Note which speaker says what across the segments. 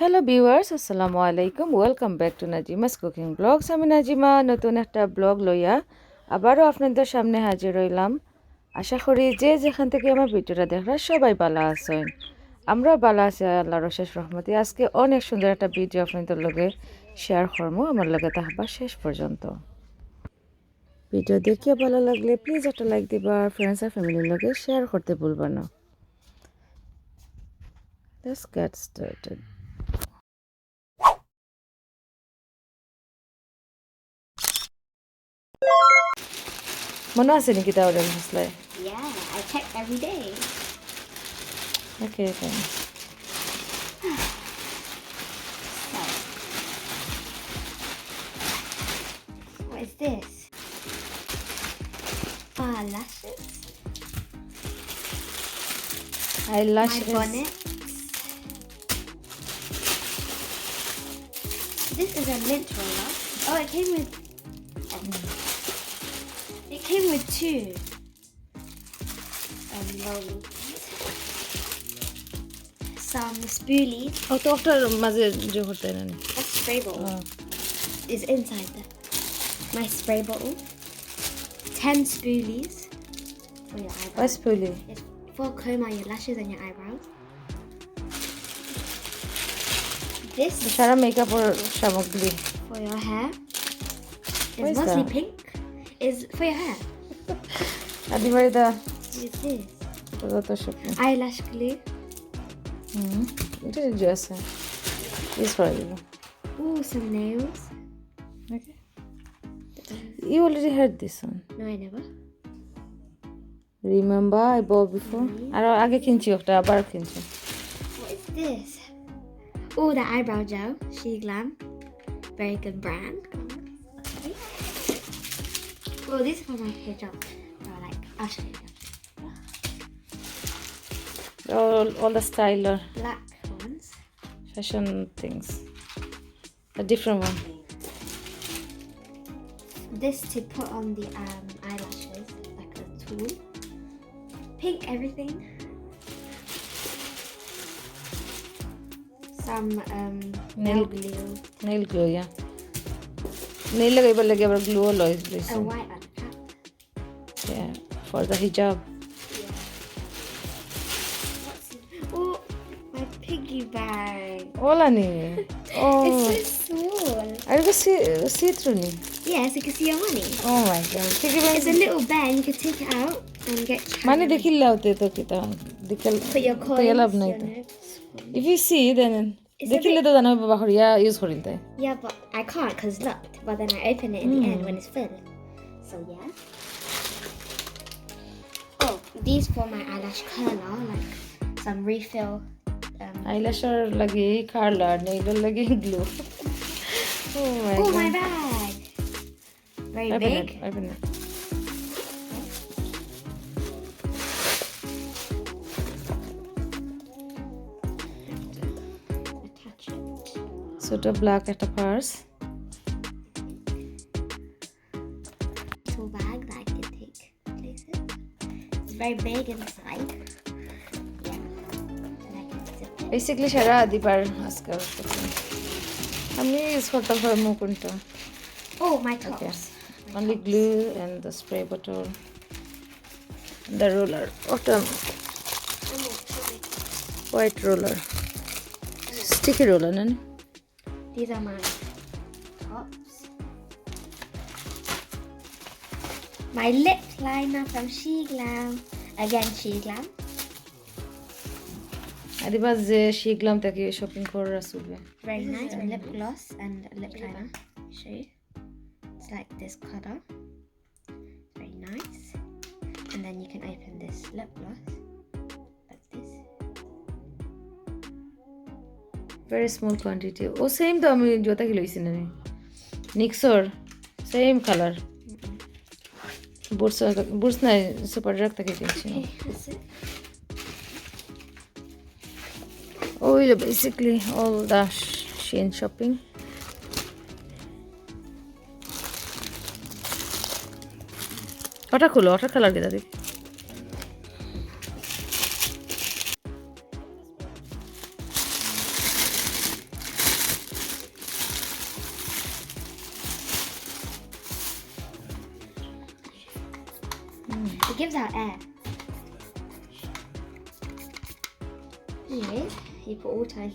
Speaker 1: Hello viewers আসসালামু আলাইকুম welcome back to Najima's cooking blogs আমি নাজিমা, নতুন একটা ব্লগ লইয়া আবারও আপনাদের সামনে হাজির হইলাম। আশা করি যে যেখান থেকে আমার ভিডিওটা দেখরা সবাই ভালো আছেন। আমরা ভালো আছি, আল্লাহর শেষ রহমতি। আজকে অনেক সুন্দর একটা ভিডিও আপনাদের লগে শেয়ার করব আমার লগে তাহবা শেষ পর্যন্ত। ভিডিও দেখিয়ে ভালো লাগলে প্লিজ একটা লাইক দিবা ফ্রেন্ডস আর ফ্যামিলির লগে শেয়ার করতে ভুলবা না। Let's get started. মনে আছে নেকি তাহলে হাসলাই
Speaker 2: Yeah, I check every day.
Speaker 1: Okay okay
Speaker 2: So, what is this? Ah, lashes.
Speaker 1: আইলাশ
Speaker 2: My bonnet. This is a lint roller. Oh, it came with. came with two. And long. Some spoolies.
Speaker 1: Oh, to after maze jo hote hain.
Speaker 2: That's spray bottle. Ah. Is inside there. My spray bottle. Ten spoolies for your eyebrows.
Speaker 1: What's spoolie?
Speaker 2: It's for comb your lashes and your eyebrows. This. Shara
Speaker 1: makeup or shamogli.
Speaker 2: For your hair. It's mostly
Speaker 1: that?
Speaker 2: pink is for your hair.
Speaker 1: I'll buy
Speaker 2: the. What
Speaker 1: is this?
Speaker 2: Eyelash glue.
Speaker 1: Mm -hmm. It is just It's for you.
Speaker 2: Ooh, some nails.
Speaker 1: Okay. You already heard this one.
Speaker 2: No, I never.
Speaker 1: Remember I bought before? I don't I can you after buy can
Speaker 2: What is this? Oh the eyebrow gel, She Glam. Very good brand. Oh, this is for my hair gel. Oh, like, I'll show you.
Speaker 1: all, all the style or
Speaker 2: Black ones.
Speaker 1: fashion things a different one
Speaker 2: This to put on the um, eyelashes, like a tool. Pink everything. Some um, nail
Speaker 1: Nail-
Speaker 2: glue.
Speaker 1: nail glue yeah nail লাগাইবার লাগে আবার glue লয়
Speaker 2: A
Speaker 1: লইছো
Speaker 2: white on cap.
Speaker 1: yeah for the hijab
Speaker 2: What's Oh, my piggy bag.
Speaker 1: ওলা নি ও
Speaker 2: It's so small.
Speaker 1: আর কি সি সি থ্রু নি
Speaker 2: Yeah, so you can see your money.
Speaker 1: Oh my god ঠিক
Speaker 2: It's a little bag and you can take it out and get
Speaker 1: মানে
Speaker 2: carried.
Speaker 1: দেখিলাও তে তো কিতা দেখিল
Speaker 2: Put your
Speaker 1: তো
Speaker 2: coins.
Speaker 1: লাভ নাই
Speaker 2: your
Speaker 1: তো
Speaker 2: notes.
Speaker 1: If you see then
Speaker 2: It's a
Speaker 1: দেখিলে তো জানো বাবা হরিয়া ইউজ করিল তাই
Speaker 2: Yeah, but I can't because it's locked. But then I open it in the end when it's full. So yeah. Oh, these for my eyelash curler, like some refill. Um,
Speaker 1: আইল্যাশার লাগে curler নেইলের লাগে glue oh my
Speaker 2: oh
Speaker 1: god
Speaker 2: my bag! Very
Speaker 1: Open
Speaker 2: big.
Speaker 1: it, open it.
Speaker 2: Attach it.
Speaker 1: So এটা black একটা purse
Speaker 2: very big inside.
Speaker 1: Basically, Shara Adipar Askar. I'm using for the Mukunta.
Speaker 2: Oh, my tops. Okay.
Speaker 1: Only glue and the spray bottle, the ruler, autumn, white ruler, sticky ruler, and
Speaker 2: these are my tops. my lip liner from She Glam. Again, She Glam.
Speaker 1: Adiba যে শিখলাম তাকে shopping করে আসবে
Speaker 2: Very nice. My lip gloss and lip liner. Show. It's like this color. Very nice. And then you can open this lip gloss. Like this.
Speaker 1: Very small quantity O same তো আমি জোতা কি লইছি না নিক্সর same colour boots boots নাই super drug
Speaker 2: that's it.
Speaker 1: ওই basically all the Shin shopping ওটা খুলো ওটা কালার কি দাদি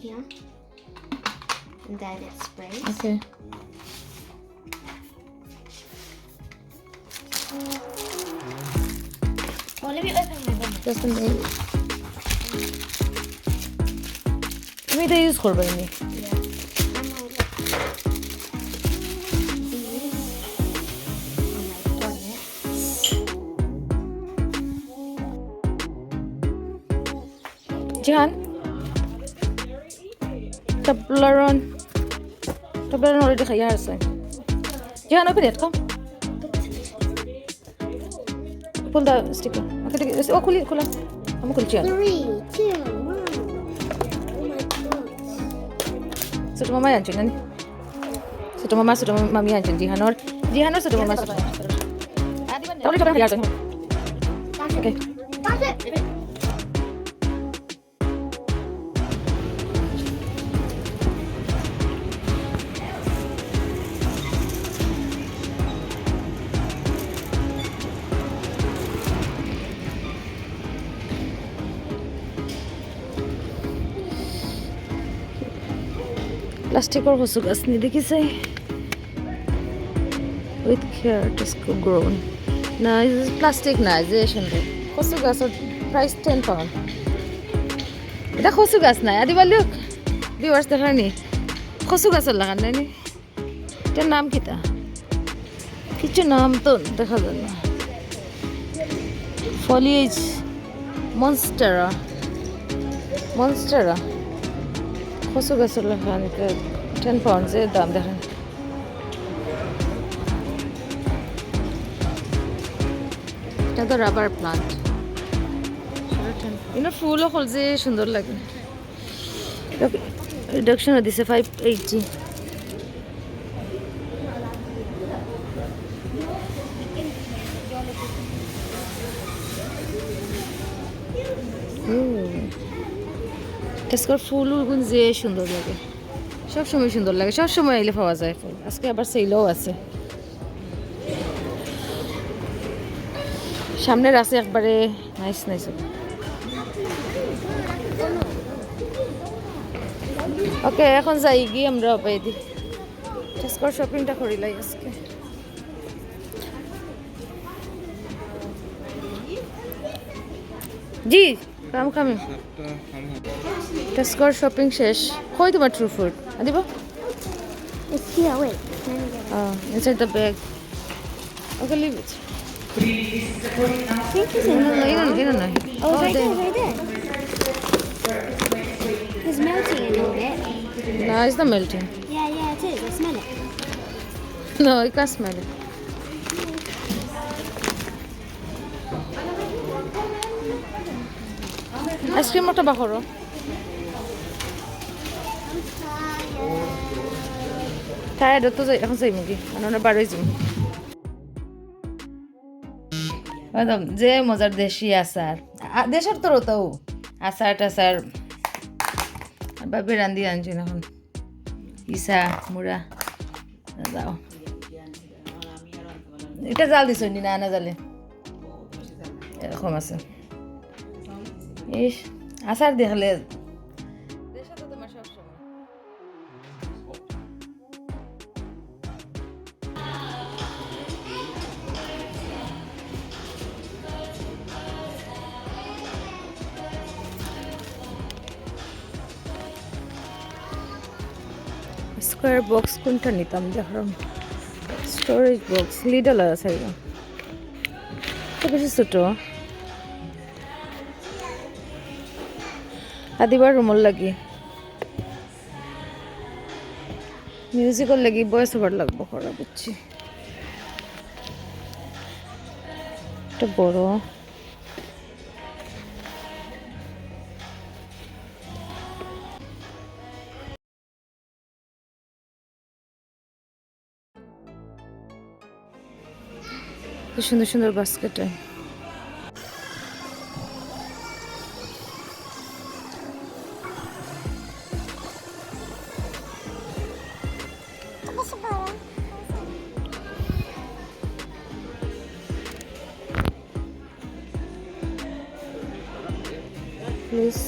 Speaker 2: here, and then it sprays.
Speaker 1: Okay.
Speaker 2: Oh, let me open my bottle.
Speaker 1: Just an তুমি এটা ইউজ করবে এমনি Jihan Toblerone Toblerone already খাইয়া আছে Jihan open it come pull the sticker okay take it. oh খুলি খোলা আমি খুলছি আর
Speaker 2: Three, two, one. Oh my god.
Speaker 1: ছোট মামাই আনছেন নানি ছোট মামা ছোট মামি আনছেন জিহানোর জিহানোর ছোট মামা ছোট মামা তাহলে সবাই খাইয়া আছে
Speaker 2: That's
Speaker 1: Okay.
Speaker 2: It. That's it.
Speaker 1: প্লাষ্টিকৰ কচু গাছ নি দেখিছে উইথ কেয়াৰ টেস্কো গ্ৰোন না প্লাষ্টিক নাই যে সুন্দর কচু গাছৰ প্ৰাইচ টেন পাউণ্ড এটা কচু গাছ নাই আদি বালিওক বিৱাৰ্ছ দেখাৰ নি কচু গাছৰ লাগান নাই নি এটার নাম কিতা কিছু নাম তো দেখা যায় না ফলিয়েজ মনস্টারা মনস্টারা লেখা এনেকে টেন পাউন্ডসের দাম দেখেন এটা তো রাবার প্লান্ট এটা ফুলও হল যে সুন্দর লাগে রিডাকশনও দিছে ফাইভ এইটটি টেস্কর ফুল উলগুন যে সুন্দর লাগে। সব সময় সুন্দর লাগে সব সময় এলে পাওয়া যায়। ফুল আজকে আবার সেইলও আছে। সামনের আছে একবারে নাইস নাইস ওকে এখন যাই, গিয়ে আমরা পাই দি। টেস্কর শপিংটা করিলাই আজকে। জি, কাম, কামিং। টেস্কর শপিং শেষ কই তোমার ট্রু ফুড দিব
Speaker 2: It's here, wait. Let me get it.
Speaker 1: Oh, inside the bag. Okay, leave it.
Speaker 2: I think it's in
Speaker 1: No,
Speaker 2: the
Speaker 1: no, you don't, you don't know.
Speaker 2: Oh, it's right
Speaker 1: there.
Speaker 2: there, right there. It's melting a little bit.
Speaker 1: No, it's not melting.
Speaker 2: Yeah, yeah, it is. I smell it.
Speaker 1: No, you can't smell it. Ice cream একটা বাখরো tired তো এখন যাই মুগি মানে বারোই যাই একদম, যে মজার দেশি আচার দেশের তো আচার টাচার বাবে রান্ধি আনছি এখন। ইসা মুড়া যাও এটা জাল দিছ নি? না না জালে এরকম আছে। ইস আচার দেখলে কোনটা নিতাম? দেখলাম স্টোরেজ বক্স লিডল আছে বেশি ছোট। আদিবার রুমর লাগি। মিউজিকর লাগি বয়স ওভার লাগবো করা, বুঝছি। একটা বড়। কি সুন্দর সুন্দর গাছ কেটে। প্লিজ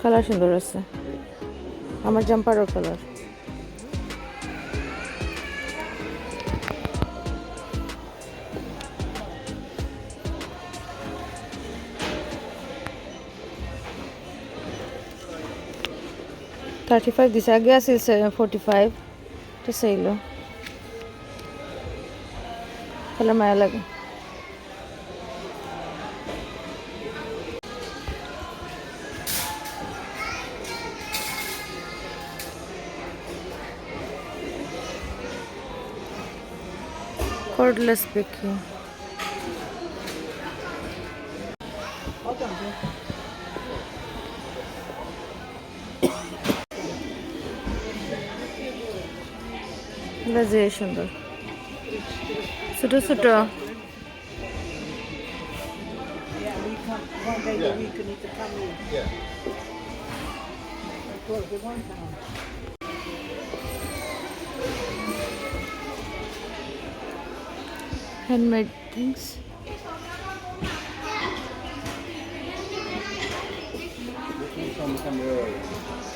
Speaker 1: কালার সুন্দর আছে। আমার জাম্পারও কালার থার্টি ফাইভ দিছে আগে আছিল ফোর্টি ফাইভ এটা চাইলো তাহলে মায়া লাগে cordless picking এগুলো যে সুন্দর ছোট ছোট
Speaker 3: One day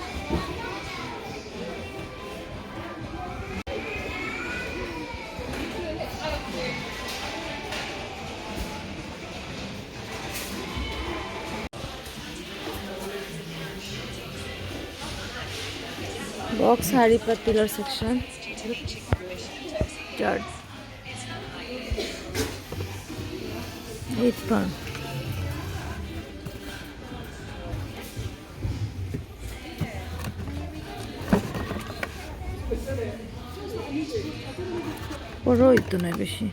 Speaker 4: the-
Speaker 1: এটা ফিফটিন পাউন্ড করিয়া লোক প্রাইস বক্স হাড়ি পাতিলার সেকশন চার্ট এইট পাউন্ড বড় হইতো না বেশি।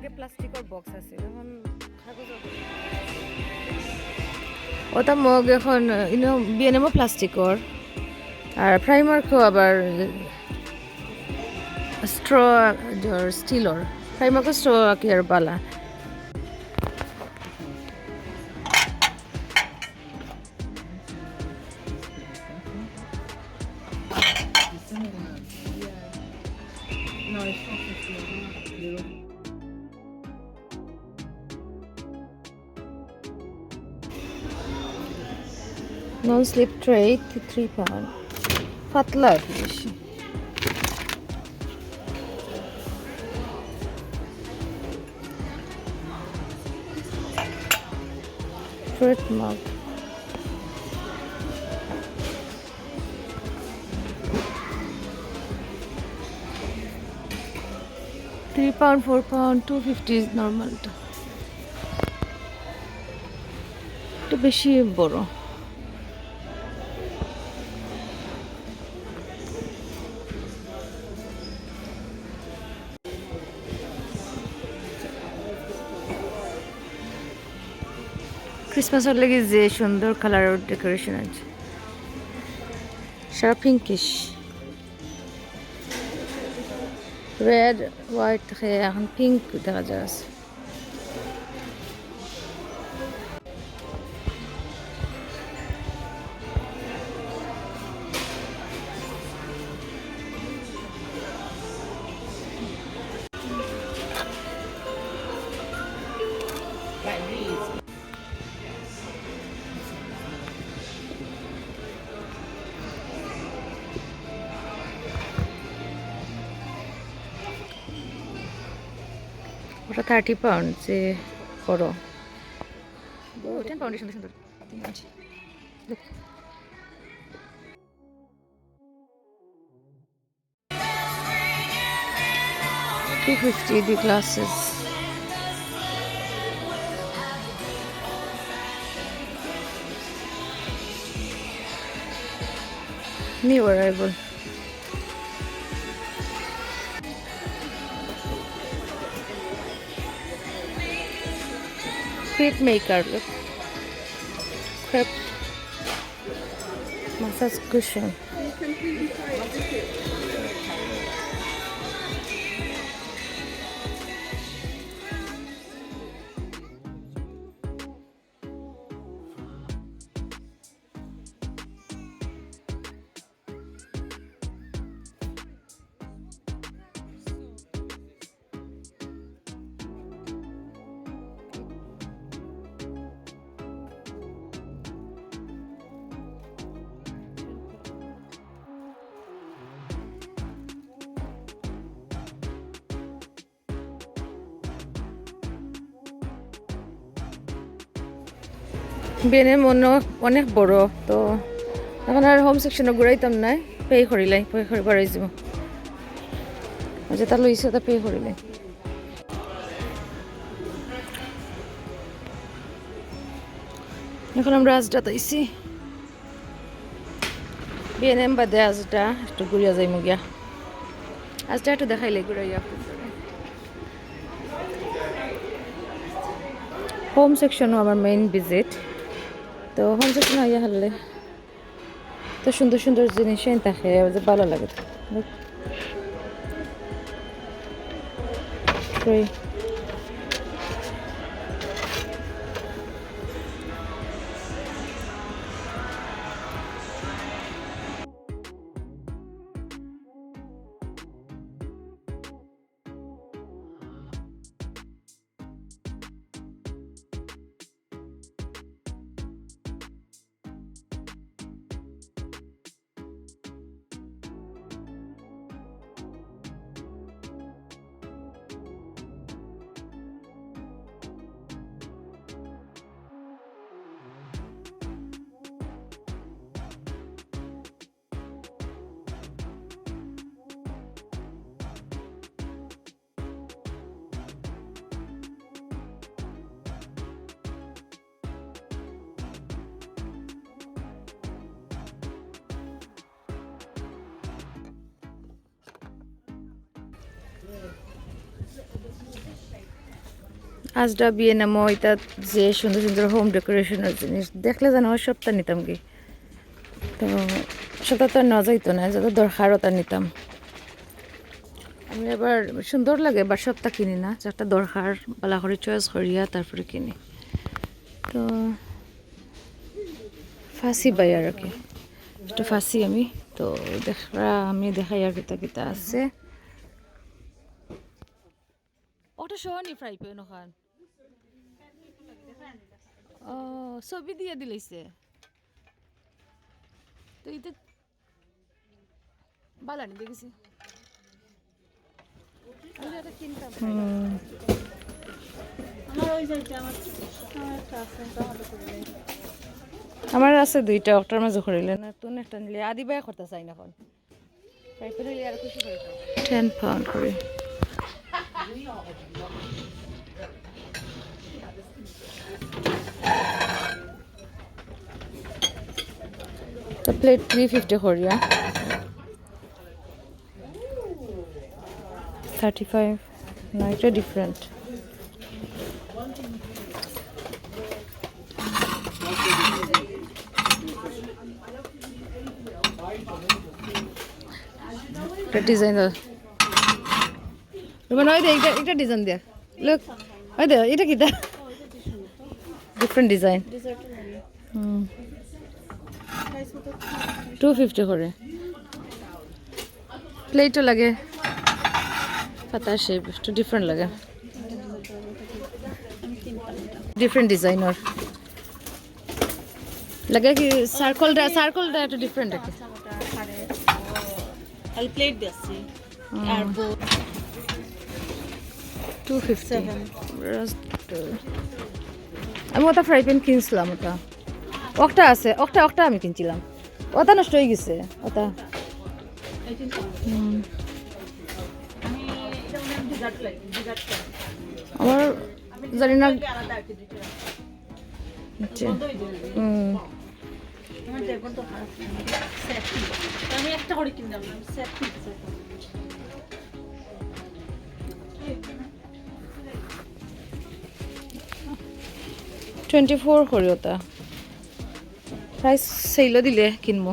Speaker 1: আগে প্লাস্টিকের বক্স আছে এখন ওটা মগ এখন, ইনো বিএনএমও প্লাস্টিকর আর প্রাইমার্কও আবার স্ট্র স্টিলর প্রাইমার্কও স্ট্র আর বালা স্লিপ ট্রে, থ্রি পাউন্ড পাতলা বেশি। Fruit mug three pound four pound two fifty নর্মালটা একটু বেশি বড়। ক্রিসমাসের লেগে যে সুন্দর কালার ডেকোরেশন আছে? সারা পিঙ্কিশ রেড হোয়াইট এখন পিঙ্ক দেখা যাচ্ছে। ওটা থার্টি পাউন্ড যে বড় টেন পাউন্ডের সুন্দর সুন্দর তিন ইঞ্চি Look. Two fifty the glasses. New arrival. Crepe maker'lık. Crepe massage cushion. বেনের মনে অনেক বড়, তো এখন আর হোম সেকশনে ঘুরাইতাম নাই পে করিলাই পে করে বাড়াই যাব। যেটা লইছে তা পে করিলাই এখন আমরা আজটা তাইছি বিএনএম বাদে আজটা একটু ঘুরিয়া যাইমু গিয়া। আজটা একটু দেখাইলে ঘুরাইয়া হোম সেকশনও আমার মেইন ভিজিট তো হোম না ইয়া হলে তো সুন্দর সুন্দর জিনিস থাকে যে ভালো লাগে। আজটা বিয়ে নামো, এটা যে সুন্দর সুন্দর হোম ডেকোরেশনের জিনিস, দেখলে জানো হয় সবটা নিতাম কি? তো সেটা তো আর নেওয়া যাইতো না, যত দরকার ওটা নিতাম। আমি এবার সুন্দর লাগে, এবার সবটা কিনি না, যেটা দরকার, বালা করে চয়েস করিয়া তারপরে কিনি। তো ফাঁসি বাই আর কি। একটু ফাঁসি আমি, তো দেখা, আমি দেখাই আর কিতা কিতা আছে। ওটা সহনি ফ্রাই প্যান ওখান ও ছবি দিয়ে দিলাইছে তো এটা বালানি দেখেছি কিনতাম আমার আছে দুইটা ওটার মাঝে করিলে না তুন একটা নিলে আদি বাই করতে চাই না এখন পাউন্ড করে The plate 350 Korea. 35. No, it's different. একটা ডিজাইন মানে ওই দে এটা এটা ডিজাইন দেখ লুক ওই দে এটা কি দা? Different design hmm. Two fifty করে। প্লেটও লাগে। পাতার শেপ একটু ডিফারেন্ট লাগে। ডিফারেন্ট ডিজাইনের লাগে কি সার্কলটা সার্কলটা একটু ডিফারেন্ট আছে আর প্লেট আমি ওটা ফ্রাই প্যান কিনছিলাম ওটা। অকটা আছে অকটা অকটা আমি কিনছিলাম। ওটা নষ্ট হয়ে গেছে ওটা। আমার জানি না।
Speaker 3: আমি একটা করে
Speaker 1: ফ'ৰ কৰি ওটা প্ৰাইচ চেইলো দিলে কিনবো।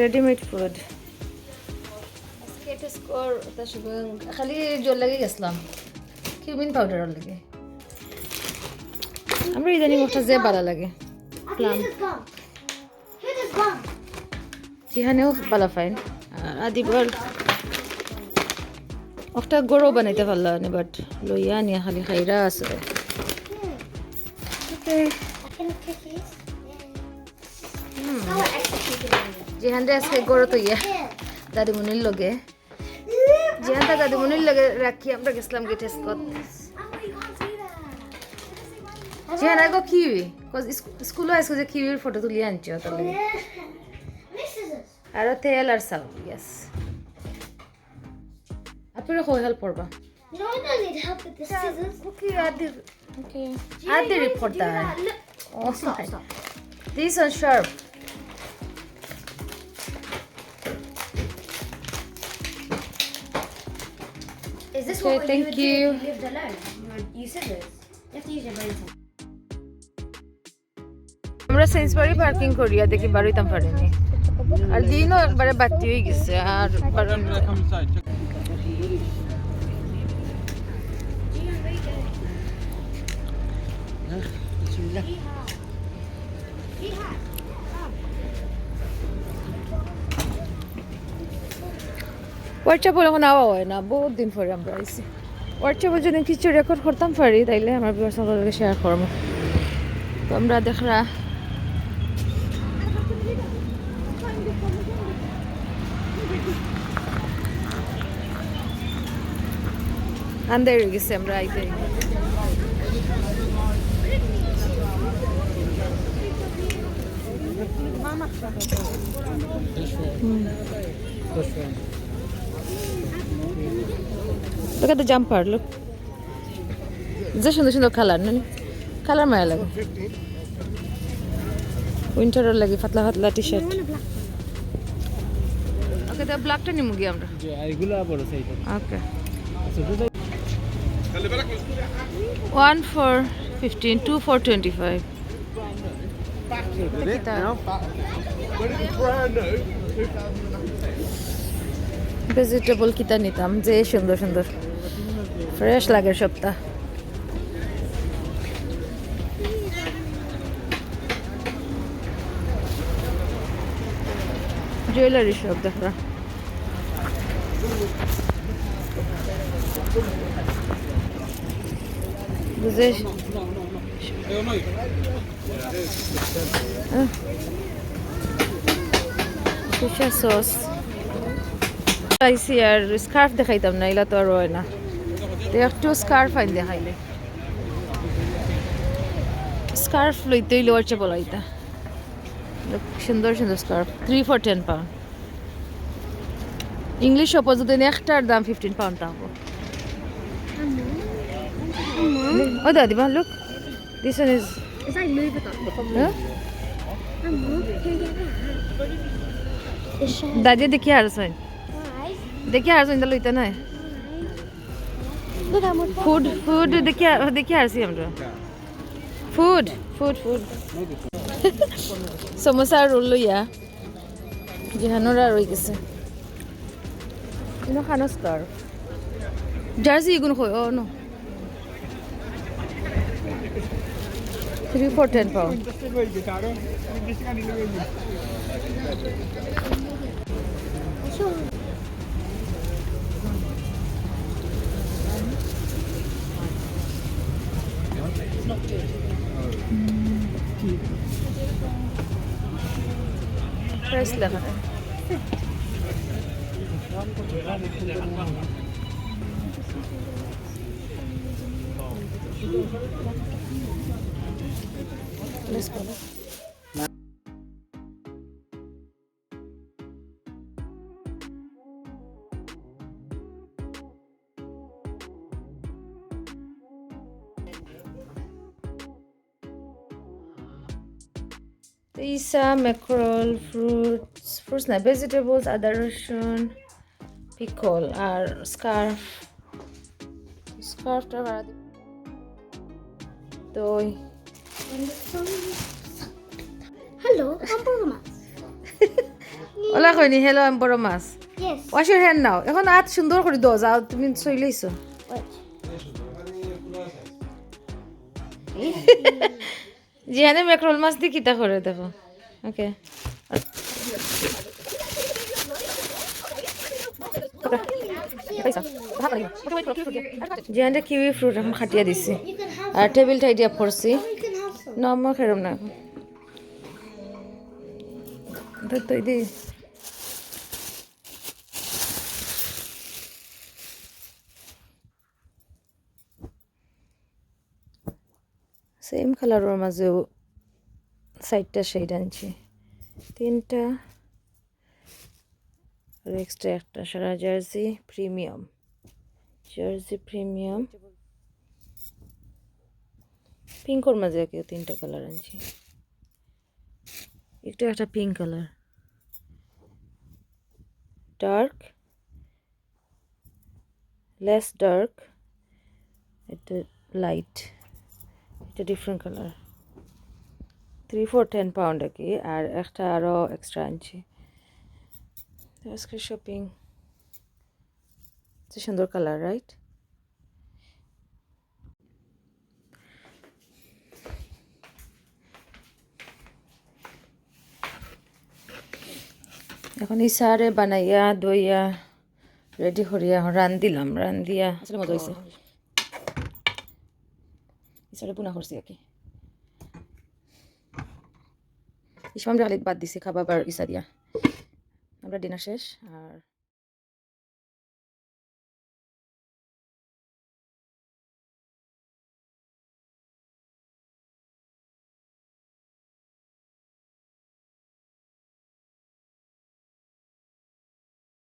Speaker 1: রেডিমেড ফুড খালি জোর লাগে গেছিলাম। কিউমিন পাউডারের লাগে। আমরা ইদানিং ওটা যে ভালো লাগে। প্লাম. যেখানেও ভালো ফাইন আর আদিবার একটা গরু বানাইতে পারল না বাট লইয়া নিয়ে খালি খাইরা আছে। দিয়ে আজকে গরু তো ইয়া. দাদিমণির লগে যেখানটা দাদিমণির লগে রাখি আমরা গেছিলাম গেট স্কট
Speaker 2: Oh, you can't see that.
Speaker 1: যেখানে আগে কিউই স্কুলও আসছে যে কিউইর ফটো তুলিয়ে আনছি ওটার লগে. আর তেল আর চাউল ইয়াস আপনারা কই হেল্প করবা
Speaker 2: know, I don't need help with the scissors. you
Speaker 1: আদি
Speaker 2: know
Speaker 1: report
Speaker 2: to do
Speaker 1: the
Speaker 2: that?
Speaker 1: Oh,
Speaker 2: Stop, stop.
Speaker 1: These are sharp.
Speaker 2: This
Speaker 1: Okay,
Speaker 2: what
Speaker 1: thank
Speaker 2: you would
Speaker 1: you.
Speaker 2: do if you lived alone? You would use scissors. You have to use your brain.
Speaker 1: আমরা সেন্সবারি parking করিয়া দেখি বাড়িতাম পারিনি আর দিনও একবারে বাতি হয়ে গেছে আর বারণ হোয়াটসঅ্যাপ এখন আওয়া হয় না, বহুত দিন পরে আমরা আইসি হোয়াটসঅ্যাপে যদি কিছু রেকর্ড করতাম পারি তাইলে আমার সকলকে শেয়ার করব। তো আমরা দেখরা। আন্দে গেছে আমরা আইতে। Look at the jumper, look. যে সুন্দর সুন্দর কালার না। কালার মায়া লাগে। উইন্টারের লাগে পাতলা পাতলা টি শার্ট ওকে তো ব্ল্যাকটা নিমু গিয়ে আমরা।
Speaker 3: এগুলো বড়
Speaker 1: size okay one four fifteen two four
Speaker 4: twenty five brand new, 2009.
Speaker 1: Vegetable কিতা নিতাম যে সুন্দর সুন্দর। ফ্রেশ লাগে সপ্তাহ জুয়েলারি শপ দেখরা বুঝে? সস পাইছি আর স্কার্ফ দেখাইতাম না, এলা তো আর হয় না। একটু স্কার্ফ আইন দেখাইলে। স্কার্ফ লইতে হইলে ওর চেয়ে বলাইতা সুন্দর সুন্দর scarf three for ten pound English যদি একটার দাম ফিফটিন পাউন্ড থাকব ও দাদি বা লুক দিস ওয়ান ইজ. দাদি দেখি আর সইন? দেখি আর সইন লইতে নাই. ফুড ফুড দেখি দেখি আসছি আমরা ফুড ফুড ফুড সমোসা আর রোল লইয়া যেহানোরা রয়ে গেছে ইনো খানো স্কার জার্সি ইগুন কই ও no three four ten pound Let's go. Are mackerel, fruits, fruits না vegetables, আদা রসুন, pickle আর scarf. Scarfটা ভাড়া দিই।
Speaker 2: Hello,
Speaker 1: ওলা কইনি হেলো আমি বড় মাছ
Speaker 2: Yes.
Speaker 1: Wash your hand now এখন হাত সুন্দর করে দাও যাও তুমি চইলেইছো জিহানে ম্যাক্রোল মাছ দিয়ে কিতা করে দেখো। ওকে জিহানটা কিউই ফ্রুট এখন খাটিয়া দিছি। আর টেবিলটা আইডিয়া পড়ছি. না আমার খেলাম না। দি সেম কালারের মাঝেও সাইডটা শেড আনছি। তিনটা। আর এক্সট্রা একটা সারা জার্সি প্রিমিয়াম জার্সি প্রিমিয়াম পিঙ্কর মাঝে কেউ তিনটা কালার আনছি। একটু একটা pink colour dark less dark এটা লাইট এটা different colour three four ten pound আর কি আর একটা আরও এক্সট্রা আনছি। আজকে শপিং সুন্দর কালার রাইট এখন ইসারে বানাইয়া দইয়া রেডি করিয়া এখন রান দিলাম রান দিয়া আসলে মজা হয়েছে ইসারে পুনা করছি আর কি। ইসমাম জালিদ বাদ দিছি খাবার ইসা দিয়া আমরা ডিনার শেষ আর